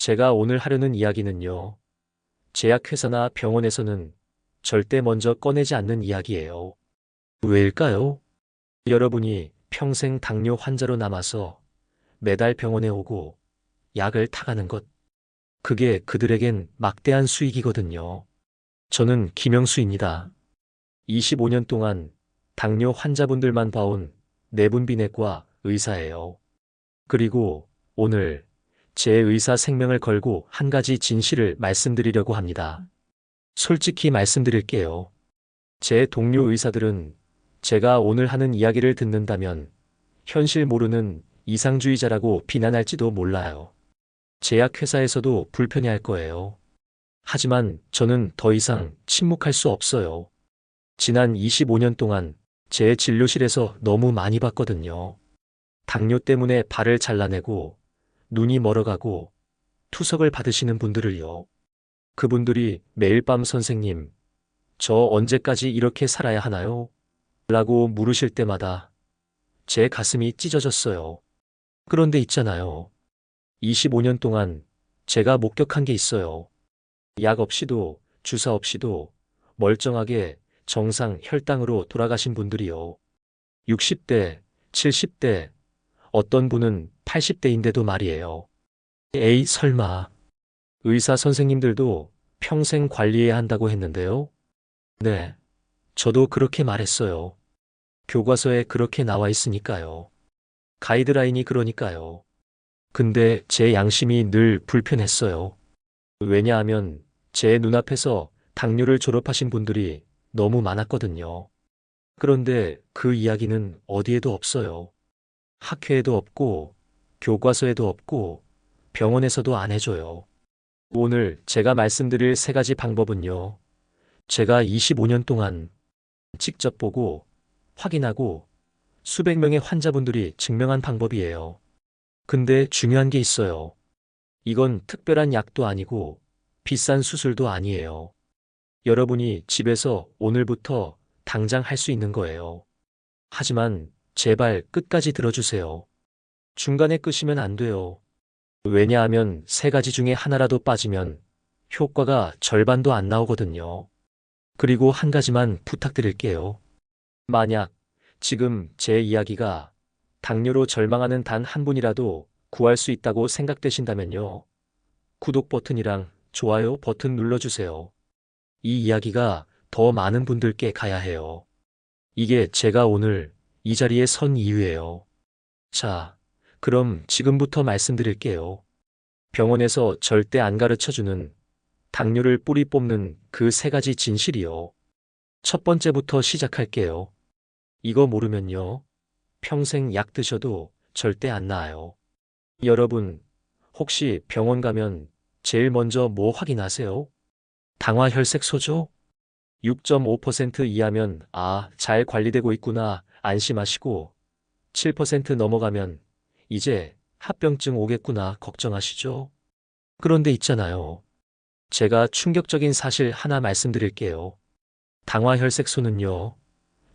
제가 오늘 하려는 이야기는요. 제약회사나 병원에서는 절대 먼저 꺼내지 않는 이야기예요. 왜일까요? 여러분이 평생 당뇨 환자로 남아서 매달 병원에 오고 약을 타가는 것. 그게 그들에겐 막대한 수익이거든요. 저는 김영수입니다. 25년 동안 당뇨 환자분들만 봐온 내분비내과 의사예요. 그리고 오늘 제 의사 생명을 걸고 한 가지 진실을 말씀드리려고 합니다. 솔직히 말씀드릴게요. 제 동료 의사들은 제가 오늘 하는 이야기를 듣는다면 현실 모르는 이상주의자라고 비난할지도 몰라요. 제약회사에서도 불편해할 거예요. 하지만 저는 더 이상 침묵할 수 없어요. 지난 25년 동안 제 진료실에서 너무 많이 봤거든요. 당뇨 때문에 발을 잘라내고 눈이 멀어가고 투석을 받으시는 분들을요. 그분들이 매일 밤 선생님, 저 언제까지 이렇게 살아야 하나요? 라고 물으실 때마다 제 가슴이 찢어졌어요. 그런데 있잖아요. 25년 동안 제가 목격한 게 있어요. 약 없이도 주사 없이도 멀쩡하게 정상 혈당으로 돌아가신 분들이요. 60대, 70대, 어떤 분은 80대인데도 말이에요. 에이, 설마. 의사 선생님들도 평생 관리해야 한다고 했는데요. 네. 저도 그렇게 말했어요. 교과서에 그렇게 나와 있으니까요. 가이드라인이 그러니까요. 근데 제 양심이 늘 불편했어요. 왜냐하면 제 눈앞에서 당뇨를 졸업하신 분들이 너무 많았거든요. 그런데 그 이야기는 어디에도 없어요. 학회에도 없고, 교과서에도 없고, 병원에서도 안 해줘요. 오늘 제가 말씀드릴 세 가지 방법은요. 제가 25년 동안 직접 보고, 확인하고, 수백 명의 환자분들이 증명한 방법이에요. 근데 중요한 게 있어요. 이건 특별한 약도 아니고, 비싼 수술도 아니에요. 여러분이 집에서 오늘부터 당장 할 수 있는 거예요. 하지만 제발 끝까지 들어주세요. 중간에 끄시면 안 돼요. 왜냐하면 세 가지 중에 하나라도 빠지면 효과가 절반도 안 나오거든요. 그리고 한 가지만 부탁드릴게요. 만약 지금 제 이야기가 당뇨로 절망하는 단 한 분이라도 구할 수 있다고 생각되신다면요. 구독 버튼이랑 좋아요 버튼 눌러주세요. 이 이야기가 더 많은 분들께 가야 해요. 이게 제가 오늘 이 자리에 선 이유예요. 자, 그럼 지금부터 말씀드릴게요. 병원에서 절대 안 가르쳐주는 당뇨를 뿌리 뽑는 그 세 가지 진실이요. 첫 번째부터 시작할게요. 이거 모르면요. 평생 약 드셔도 절대 안 나아요. 여러분, 혹시 병원 가면 제일 먼저 뭐 확인하세요? 당화 혈색소죠? 6.5% 이하면 아, 잘 관리되고 있구나 안심하시고 7% 넘어가면 이제 합병증 오겠구나 걱정하시죠? 그런데 있잖아요. 제가 충격적인 사실 하나 말씀드릴게요. 당화 혈색소는요.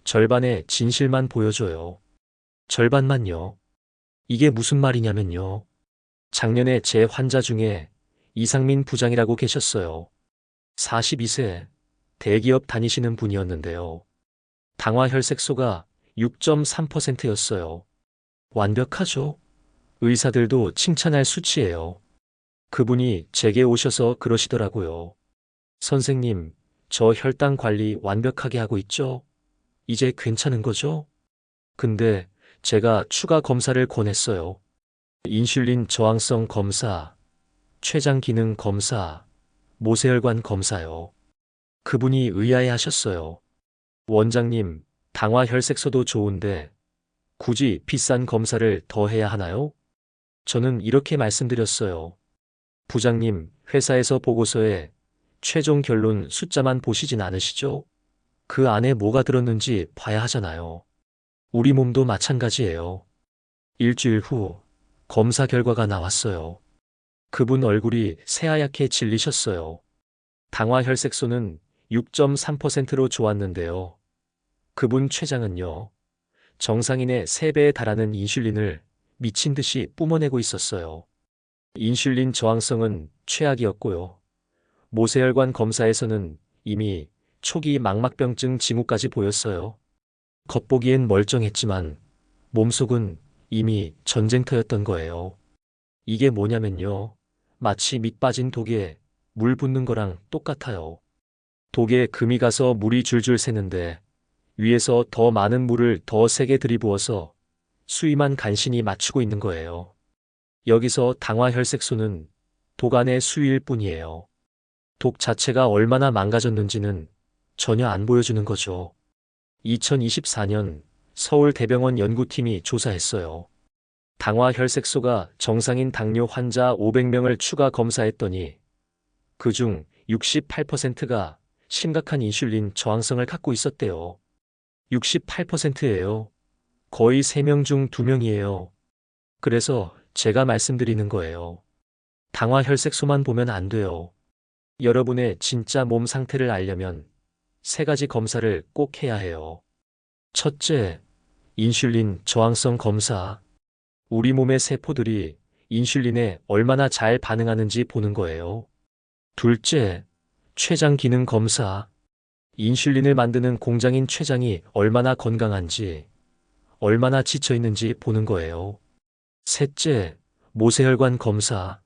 절반의 진실만 보여줘요. 절반만요. 이게 무슨 말이냐면요. 작년에 제 환자 중에 이상민 부장이라고 계셨어요. 42세 대기업 다니시는 분이었는데요. 당화 혈색소가 6.3%였어요. 완벽하죠? 의사들도 칭찬할 수치예요. 그분이 제게 오셔서 그러시더라고요. 선생님, 저 혈당 관리 완벽하게 하고 있죠? 이제 괜찮은 거죠? 근데 제가 추가 검사를 권했어요. 인슐린 저항성 검사, 췌장 기능 검사, 모세혈관 검사요. 그분이 의아해 하셨어요. 원장님, 당화 혈색소도 좋은데 굳이 비싼 검사를 더 해야 하나요? 저는 이렇게 말씀드렸어요. 부장님, 회사에서 보고서에 최종 결론 숫자만 보시진 않으시죠? 그 안에 뭐가 들었는지 봐야 하잖아요. 우리 몸도 마찬가지예요. 일주일 후 검사 결과가 나왔어요. 그분 얼굴이 새하얗게 질리셨어요. 당화 혈색소는 6.3%로 좋았는데요. 그분 췌장은요. 정상인의 3배에 달하는 인슐린을 미친 듯이 뿜어내고 있었어요. 인슐린 저항성은 최악이었고요. 모세혈관 검사에서는 이미 초기 망막병증 징후까지 보였어요. 겉보기엔 멀쩡했지만 몸속은 이미 전쟁터였던 거예요. 이게 뭐냐면요. 마치 밑 빠진 독에 물 붓는 거랑 똑같아요. 독에 금이 가서 물이 줄줄 새는데 위에서 더 많은 물을 더 세게 들이부어서 수위만 간신히 맞추고 있는 거예요. 여기서 당화혈색소는 독 안의 수위일 뿐이에요. 독 자체가 얼마나 망가졌는지는 전혀 안 보여주는 거죠. 2024년 서울대병원 연구팀이 조사했어요. 당화혈색소가 정상인 당뇨 환자 500명을 추가 검사했더니 그 중 68%가 심각한 인슐린 저항성을 갖고 있었대요. 68%예요. 거의 3명 중 2명이에요. 그래서 제가 말씀드리는 거예요. 당화 혈색소만 보면 안 돼요. 여러분의 진짜 몸 상태를 알려면 세 가지 검사를 꼭 해야 해요. 첫째, 인슐린 저항성 검사. 우리 몸의 세포들이 인슐린에 얼마나 잘 반응하는지 보는 거예요. 둘째, 췌장 기능 검사. 인슐린을 만드는 공장인 췌장이 얼마나 건강한지, 얼마나 지쳐 있는지 보는 거예요. 셋째, 모세혈관 검사.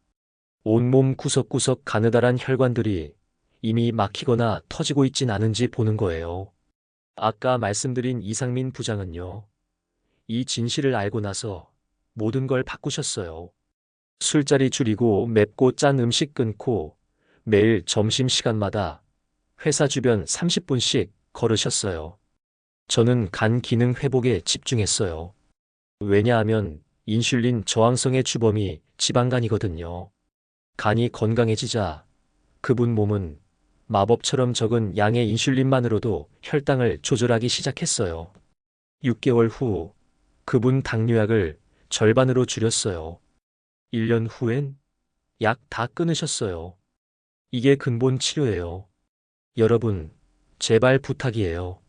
온몸 구석구석 가느다란 혈관들이 이미 막히거나 터지고 있진 않은지 보는 거예요. 아까 말씀드린 이상민 부장은요. 이 진실을 알고 나서 모든 걸 바꾸셨어요. 술자리 줄이고 맵고 짠 음식 끊고 매일 점심시간마다 회사 주변 30분씩 걸으셨어요. 저는 간 기능 회복에 집중했어요. 왜냐하면 인슐린 저항성의 주범이 지방간이거든요. 간이 건강해지자 그분 몸은 마법처럼 적은 양의 인슐린만으로도 혈당을 조절하기 시작했어요. 6개월 후 그분 당뇨약을 절반으로 줄였어요. 1년 후엔 약 다 끊으셨어요. 이게 근본 치료예요. 여러분, 제발 부탁이에요.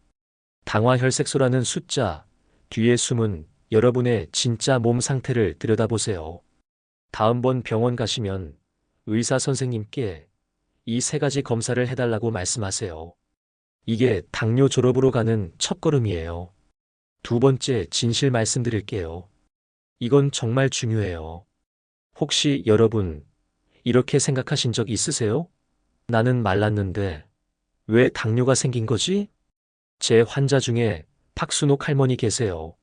당화혈색소라는 숫자 뒤에 숨은 여러분의 진짜 몸 상태를 들여다보세요. 다음번 병원 가시면 의사 선생님께 이 세 가지 검사를 해달라고 말씀하세요. 이게 당뇨 졸업으로 가는 첫걸음이에요. 두 번째 진실 말씀드릴게요. 이건 정말 중요해요. 혹시 여러분 이렇게 생각하신 적 있으세요? 나는 말랐는데 왜 당뇨가 생긴 거지? 제 환자 중에 박순옥 할머니 계세요.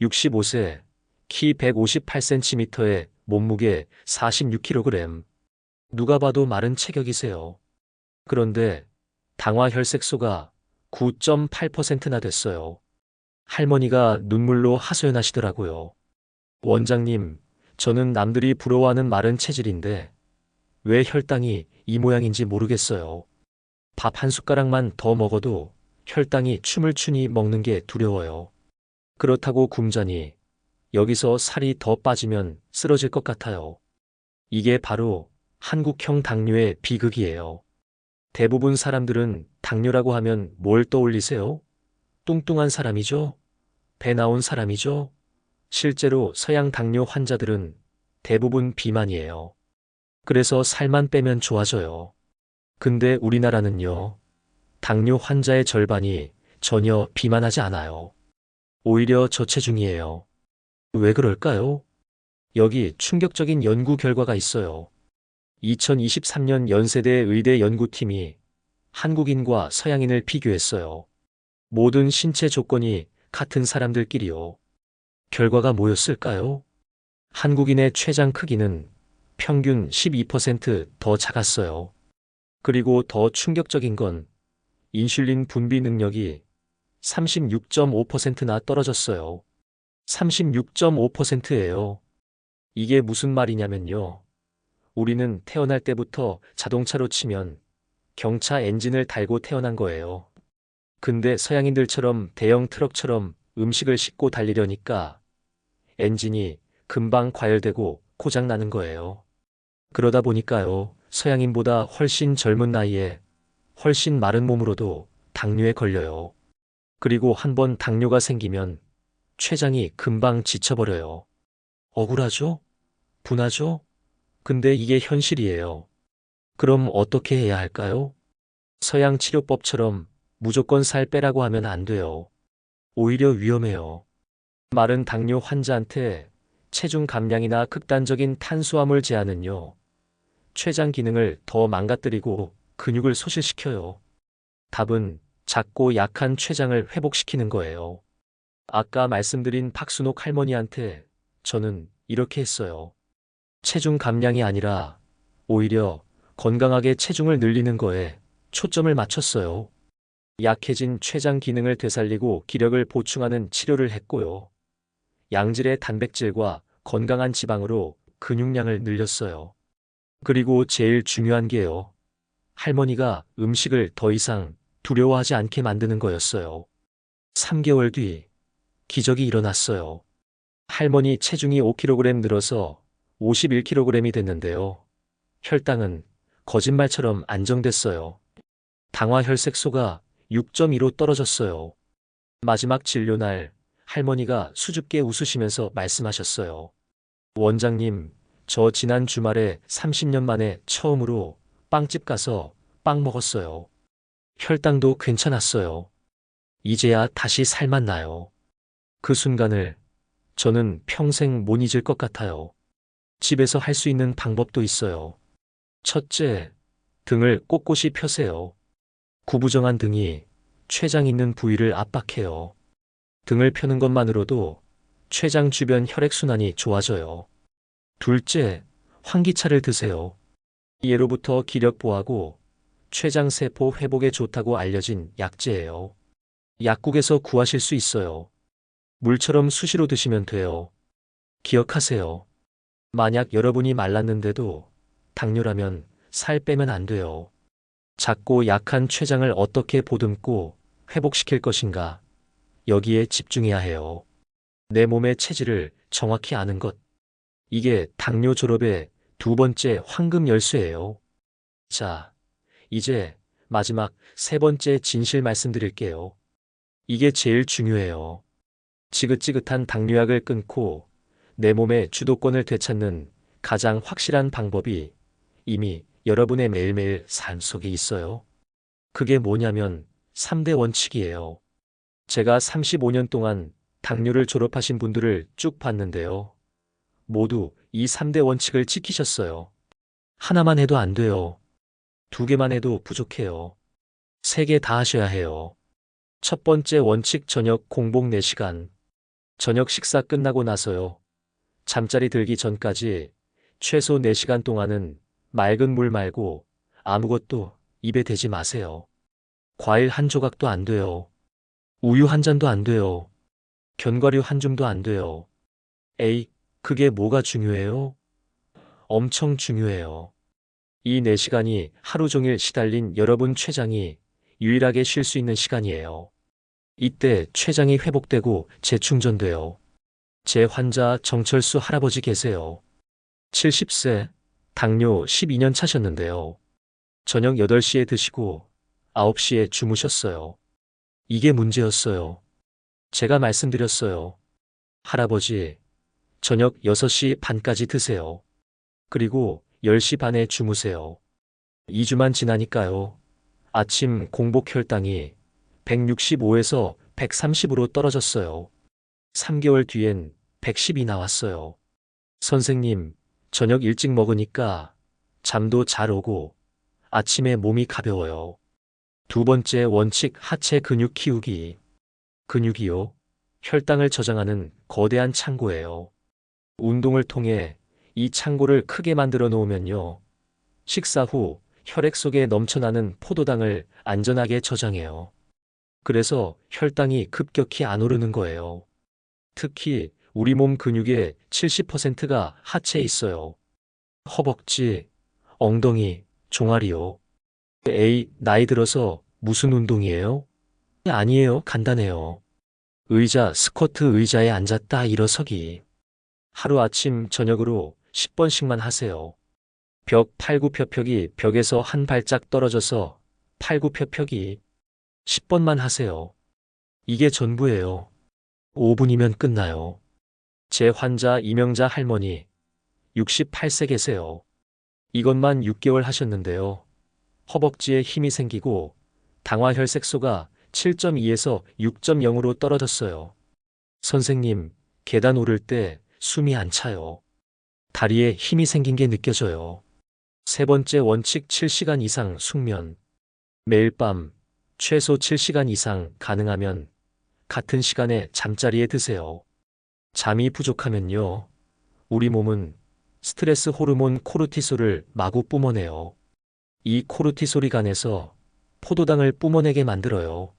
65세, 키 158cm에 몸무게 46kg. 누가 봐도 마른 체격이세요. 그런데 당화혈색소가 9.8%나 됐어요. 할머니가 눈물로 하소연하시더라고요. 원장님, 저는 남들이 부러워하는 마른 체질인데 왜 혈당이 이 모양인지 모르겠어요. 밥 한 숟가락만 더 먹어도 혈당이 춤을 추니 먹는 게 두려워요. 그렇다고 굶자니 여기서 살이 더 빠지면 쓰러질 것 같아요. 이게 바로 한국형 당뇨의 비극이에요. 대부분 사람들은 당뇨라고 하면 뭘 떠올리세요? 뚱뚱한 사람이죠? 배 나온 사람이죠? 실제로 서양 당뇨 환자들은 대부분 비만이에요. 그래서 살만 빼면 좋아져요. 근데 우리나라는요, 당뇨 환자의 절반이 전혀 비만하지 않아요. 오히려 저체중이에요. 왜 그럴까요? 여기 충격적인 연구 결과가 있어요. 2023년 연세대 의대 연구팀이 한국인과 서양인을 비교했어요. 모든 신체 조건이 같은 사람들끼리요. 결과가 뭐였을까요? 한국인의 췌장 크기는 평균 12%더 작았어요. 그리고 더 충격적인 건 인슐린 분비 능력이 36.5%나 떨어졌어요. 36.5%예요. 이게 무슨 말이냐면요. 우리는 태어날 때부터 자동차로 치면 경차 엔진을 달고 태어난 거예요. 근데 서양인들처럼 대형 트럭처럼 음식을 싣고 달리려니까 엔진이 금방 과열되고 고장나는 거예요. 그러다 보니까요, 서양인보다 훨씬 젊은 나이에 훨씬 마른 몸으로도 당뇨에 걸려요. 그리고 한 번 당뇨가 생기면 췌장이 금방 지쳐버려요. 억울하죠? 분하죠? 근데 이게 현실이에요. 그럼 어떻게 해야 할까요? 서양 치료법처럼 무조건 살 빼라고 하면 안 돼요. 오히려 위험해요. 마른 당뇨 환자한테 체중 감량이나 극단적인 탄수화물 제한은요. 췌장 기능을 더 망가뜨리고 근육을 소실시켜요. 답은 작고 약한 췌장을 회복시키는 거예요. 아까 말씀드린 박순옥 할머니한테 저는 이렇게 했어요. 체중 감량이 아니라 오히려 건강하게 체중을 늘리는 거에 초점을 맞췄어요. 약해진 췌장 기능을 되살리고 기력을 보충하는 치료를 했고요. 양질의 단백질과 건강한 지방으로 근육량을 늘렸어요. 그리고 제일 중요한 게요. 할머니가 음식을 더 이상 두려워하지 않게 만드는 거였어요. 3개월 뒤 기적이 일어났어요. 할머니 체중이 5kg 늘어서 51kg이 됐는데요. 혈당은 거짓말처럼 안정됐어요. 당화 혈색소가 6.2로 떨어졌어요. 마지막 진료 날 할머니가 수줍게 웃으시면서 말씀하셨어요. 원장님, 저 지난 주말에 30년 만에 처음으로 빵집 가서 빵 먹었어요. 혈당도 괜찮았어요. 이제야 다시 살맛 나요. 그 순간을 저는 평생 못 잊을 것 같아요. 집에서 할 수 있는 방법도 있어요. 첫째, 등을 꼿꼿이 펴세요. 구부정한 등이 췌장 있는 부위를 압박해요. 등을 펴는 것만으로도 췌장 주변 혈액순환이 좋아져요. 둘째, 환기차를 드세요. 예로부터 기력 보하고 췌장 세포 회복에 좋다고 알려진 약재예요. 약국에서 구하실 수 있어요. 물처럼 수시로 드시면 돼요. 기억하세요. 만약 여러분이 말랐는데도 당뇨라면 살 빼면 안 돼요. 작고 약한 췌장을 어떻게 보듬고 회복시킬 것인가. 여기에 집중해야 해요. 내 몸의 체질을 정확히 아는 것. 이게 당뇨 졸업의 두 번째 황금 열쇠예요. 자, 이제 마지막 세 번째 진실 말씀드릴게요. 이게 제일 중요해요. 지긋지긋한 당뇨약을 끊고 내 몸의 주도권을 되찾는 가장 확실한 방법이 이미 여러분의 매일매일 삶 속에 있어요. 그게 뭐냐면 3대 원칙이에요. 제가 35년 동안 당뇨를 졸업하신 분들을 쭉 봤는데요. 모두 이 3대 원칙을 지키셨어요. 하나만 해도 안 돼요. 두 개만 해도 부족해요. 세 개 다 하셔야 해요. 첫 번째 원칙 저녁 공복 4시간. 저녁 식사 끝나고 나서요. 잠자리 들기 전까지 최소 4시간 동안은 맑은 물 말고 아무것도 입에 대지 마세요. 과일 한 조각도 안 돼요. 우유 한 잔도 안 돼요. 견과류 한 줌도 안 돼요. 에이, 그게 뭐가 중요해요? 엄청 중요해요. 이 4시간이 하루 종일 시달린 여러분 췌장이 유일하게 쉴 수 있는 시간이에요. 이때 췌장이 회복되고 재충전돼요. 제 환자 정철수 할아버지 계세요. 70세, 당뇨 12년 차셨는데요. 저녁 8시에 드시고 9시에 주무셨어요. 이게 문제였어요. 제가 말씀드렸어요. 할아버지, 저녁 6시 반까지 드세요. 그리고 10시 반에 주무세요. 2주만 지나니까요. 아침 공복 혈당이 165에서 130으로 떨어졌어요. 3개월 뒤엔 110이 나왔어요. 선생님, 저녁 일찍 먹으니까 잠도 잘 오고 아침에 몸이 가벼워요. 두 번째 원칙 하체 근육 키우기. 근육이요. 혈당을 저장하는 거대한 창고예요. 운동을 통해 이 창고를 크게 만들어 놓으면요. 식사 후 혈액 속에 넘쳐나는 포도당을 안전하게 저장해요. 그래서 혈당이 급격히 안 오르는 거예요. 특히 우리 몸 근육의 70%가 하체에 있어요. 허벅지, 엉덩이, 종아리요. 에이, 나이 들어서 무슨 운동이에요? 아니에요. 간단해요. 의자, 스쿼트 의자에 앉았다 일어서기. 하루 아침, 저녁으로 10번씩만 하세요. 벽 팔굽혀펴기 벽에서 한 발짝 떨어져서 팔굽혀펴기 10번만 하세요. 이게 전부예요. 5분이면 끝나요. 제 환자 이명자 할머니 68세 계세요. 이것만 6개월 하셨는데요. 허벅지에 힘이 생기고 당화혈색소가 7.2에서 6.0으로 떨어졌어요. 선생님, 계단 오를 때 숨이 안 차요. 다리에 힘이 생긴 게 느껴져요. 세 번째 원칙 7시간 이상 숙면. 매일 밤 최소 7시간 이상 가능하면 같은 시간에 잠자리에 드세요. 잠이 부족하면요. 우리 몸은 스트레스 호르몬 코르티솔을 마구 뿜어내요. 이 코르티솔이 간에서 포도당을 뿜어내게 만들어요.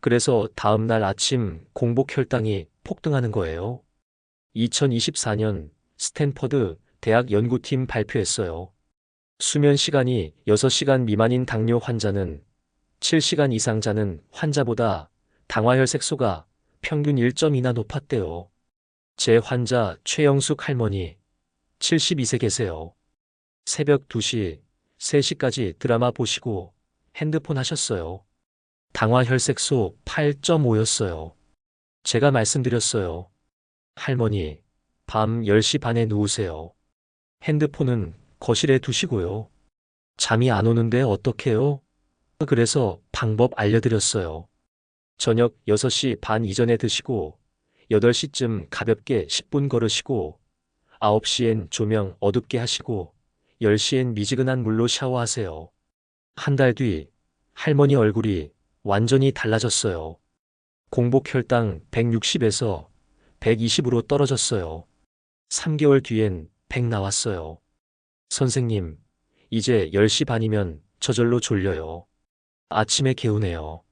그래서 다음날 아침 공복 혈당이 폭등하는 거예요. 2024년 스탠퍼드 대학 연구팀 발표했어요. 수면 시간이 6시간 미만인 당뇨 환자는 7시간 이상 자는 환자보다 당화혈색소가 평균 1.2나 높았대요. 제 환자 최영숙 할머니 72세 계세요. 새벽 2시, 3시까지 드라마 보시고 핸드폰 하셨어요. 당화혈색소 8.5였어요. 제가 말씀드렸어요. 할머니, 밤 10시 반에 누우세요. 핸드폰은 거실에 두시고요. 잠이 안 오는데 어떡해요? 그래서 방법 알려드렸어요. 저녁 6시 반 이전에 드시고 8시쯤 가볍게 10분 걸으시고 9시엔 조명 어둡게 하시고 10시엔 미지근한 물로 샤워하세요. 한 달 뒤 할머니 얼굴이 완전히 달라졌어요. 공복 혈당 160에서 120으로 떨어졌어요. 3개월 뒤엔 100 나왔어요. 선생님, 이제 10시 반이면 저절로 졸려요. 아침에 개우네요.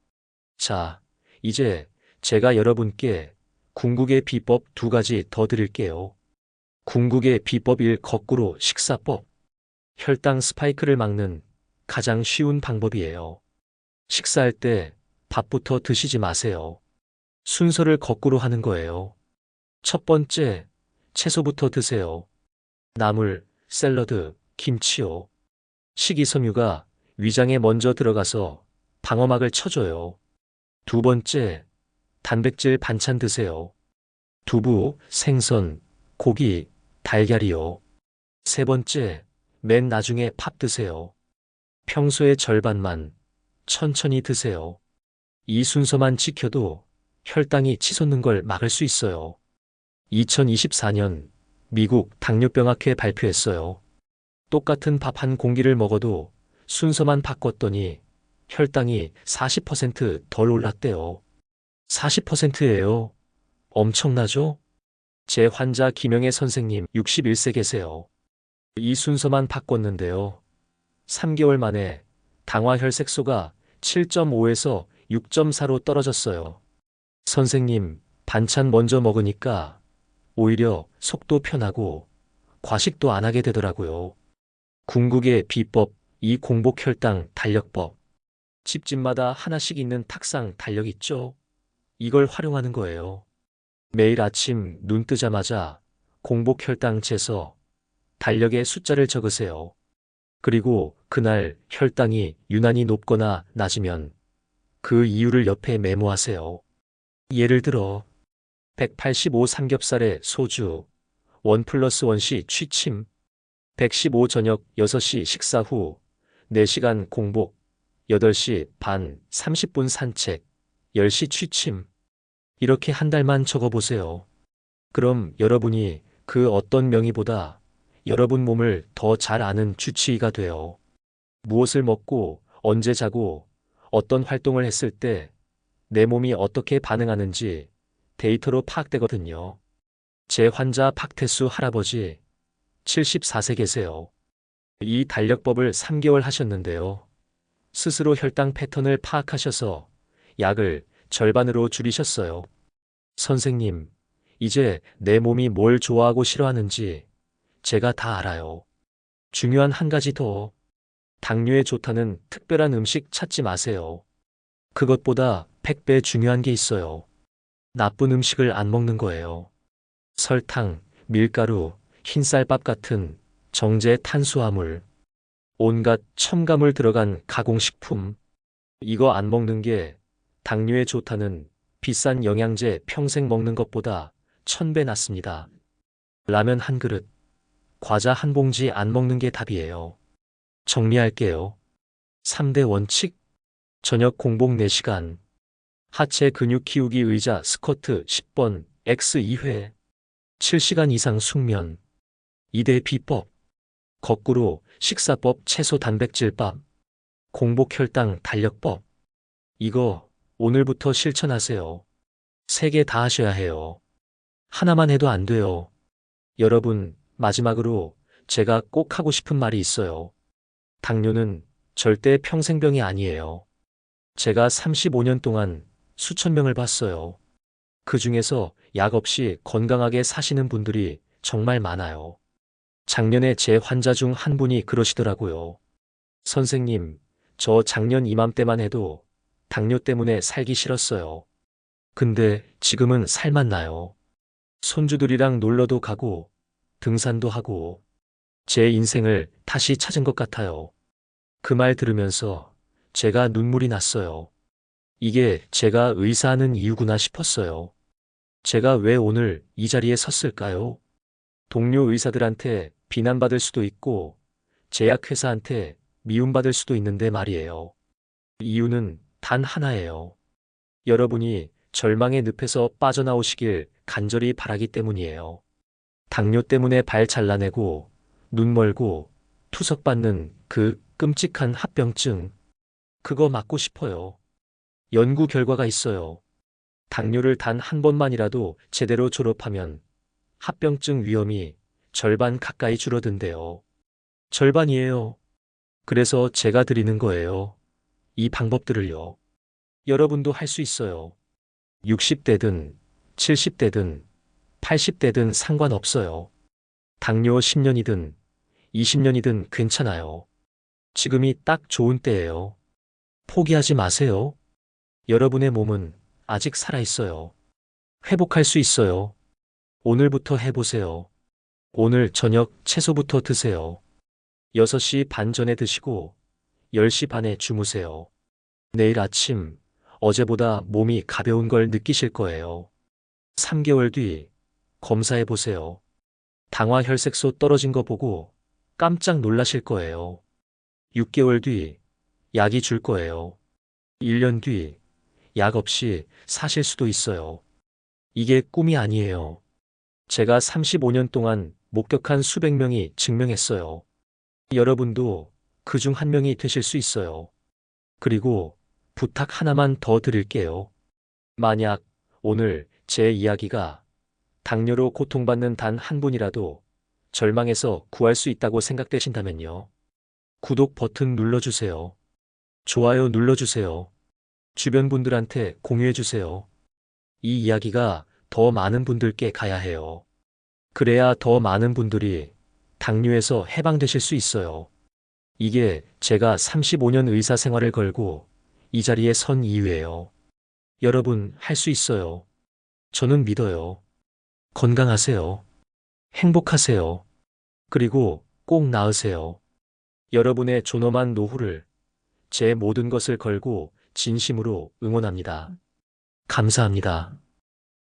자, 이제 제가 여러분께 궁극의 비법 두 가지 더 드릴게요. 궁극의 비법 1 거꾸로 식사법. 혈당 스파이크를 막는 가장 쉬운 방법이에요. 식사할 때 밥부터 드시지 마세요. 순서를 거꾸로 하는 거예요. 첫 번째, 채소부터 드세요. 나물, 샐러드, 김치요. 식이섬유가 위장에 먼저 들어가서 방어막을 쳐줘요. 두 번째, 단백질 반찬 드세요. 두부, 생선, 고기, 달걀이요. 세 번째, 맨 나중에 밥 드세요. 평소의 절반만 천천히 드세요. 이 순서만 지켜도 혈당이 치솟는 걸 막을 수 있어요. 2024년 미국 당뇨병학회 발표했어요. 똑같은 밥 한 공기를 먹어도 순서만 바꿨더니 혈당이 40%덜 올랐대요. 40%예요. 엄청나죠? 제 환자 김영애 선생님 61세 계세요. 이 순서만 바꿨는데요. 3개월 만에 당화혈색소가 7.5에서 6.4로 떨어졌어요. 선생님, 반찬 먼저 먹으니까 오히려 속도 편하고 과식도 안 하게 되더라고요. 궁극의 비법, 이 공복 혈당 달력법. 집집마다 하나씩 있는 탁상 달력 있죠? 이걸 활용하는 거예요. 매일 아침 눈 뜨자마자 공복 혈당 재서 달력에 숫자를 적으세요. 그리고 그날 혈당이 유난히 높거나 낮으면 그 이유를 옆에 메모하세요. 예를 들어 185 삼겹살에 소주, 원 플러스 원시 취침, 115 저녁 6시 식사 후 4시간 공복, 8시 반 30분 산책, 10시 취침. 이렇게 한 달만 적어보세요. 그럼 여러분이 그 어떤 명의보다 여러분 몸을 더 잘 아는 주치의가 돼요. 무엇을 먹고 언제 자고 어떤 활동을 했을 때 내 몸이 어떻게 반응하는지 데이터로 파악되거든요. 제 환자 박태수 할아버지 74세 계세요. 이 달력법을 3개월 하셨는데요. 스스로 혈당 패턴을 파악하셔서 약을 절반으로 줄이셨어요. 선생님, 이제 내 몸이 뭘 좋아하고 싫어하는지 제가 다 알아요. 중요한 한 가지 더. 당뇨에 좋다는 특별한 음식 찾지 마세요. 그것보다 100배 중요한 게 있어요. 나쁜 음식을 안 먹는 거예요. 설탕, 밀가루, 흰쌀밥 같은 정제 탄수화물, 온갖 첨가물 들어간 가공식품. 이거 안 먹는 게 당뇨에 좋다는 비싼 영양제 평생 먹는 것보다 천 배 낫습니다. 라면 한 그릇, 과자 한 봉지 안 먹는 게 답이에요. 정리할게요. 3대 원칙. 저녁 공복 4시간. 하체 근육 키우기 의자 스쿼트 10번 X 2회. 7시간 이상 숙면. 2대 비법. 거꾸로 식사법 채소 단백질밥. 공복 혈당 달력법. 이거 오늘부터 실천하세요. 세 개 다 하셔야 해요. 하나만 해도 안 돼요. 여러분, 마지막으로 제가 꼭 하고 싶은 말이 있어요. 당뇨는 절대 평생병이 아니에요. 제가 35년 동안 수천 명을 봤어요. 그 중에서 약 없이 건강하게 사시는 분들이 정말 많아요. 작년에 제 환자 중 한 분이 그러시더라고요. 선생님, 저 작년 이맘때만 해도 당뇨 때문에 살기 싫었어요. 근데 지금은 살만 나요. 손주들이랑 놀러도 가고 등산도 하고 제 인생을 다시 찾은 것 같아요. 그 말 들으면서 제가 눈물이 났어요. 이게 제가 의사하는 이유구나 싶었어요. 제가 왜 오늘 이 자리에 섰을까요? 동료 의사들한테 비난받을 수도 있고 제약회사한테 미움받을 수도 있는데 말이에요. 이유는 단 하나예요. 여러분이 절망의 늪에서 빠져나오시길 간절히 바라기 때문이에요. 당뇨 때문에 발 잘라내고 눈 멀고 투석받는 그 끔찍한 합병증. 그거 맞고 싶어요. 연구 결과가 있어요. 당뇨를 단 한 번만이라도 제대로 졸업하면 합병증 위험이 절반 가까이 줄어든대요. 절반이에요. 그래서 제가 드리는 거예요. 이 방법들을요. 여러분도 할 수 있어요. 60대든 70대든 80대든 상관없어요. 당뇨 10년이든 20년이든 괜찮아요. 지금이 딱 좋은 때예요. 포기하지 마세요. 여러분의 몸은 아직 살아있어요. 회복할 수 있어요. 오늘부터 해보세요. 오늘 저녁 채소부터 드세요. 6시 반 전에 드시고 10시 반에 주무세요. 내일 아침 어제보다 몸이 가벼운 걸 느끼실 거예요. 3개월 뒤 검사해 보세요. 당화 혈색소 떨어진 거 보고 깜짝 놀라실 거예요. 6개월 뒤 약이 줄 거예요. 1년 뒤 약 없이 사실 수도 있어요. 이게 꿈이 아니에요. 제가 35년 동안 목격한 수백 명이 증명했어요. 여러분도 그 중 한 명이 되실 수 있어요. 그리고 부탁 하나만 더 드릴게요. 만약 오늘 제 이야기가 당뇨로 고통받는 단 한 분이라도 절망에서 구할 수 있다고 생각되신다면요. 구독 버튼 눌러주세요. 좋아요 눌러주세요. 주변 분들한테 공유해주세요. 이 이야기가 더 많은 분들께 가야 해요. 그래야 더 많은 분들이 당뇨에서 해방되실 수 있어요. 이게 제가 35년 의사 생활을 걸고 이 자리에 선 이유예요. 여러분 할 수 있어요. 저는 믿어요. 건강하세요. 행복하세요. 그리고 꼭 나으세요. 여러분의 존엄한 노후를 제 모든 것을 걸고 진심으로 응원합니다. 감사합니다.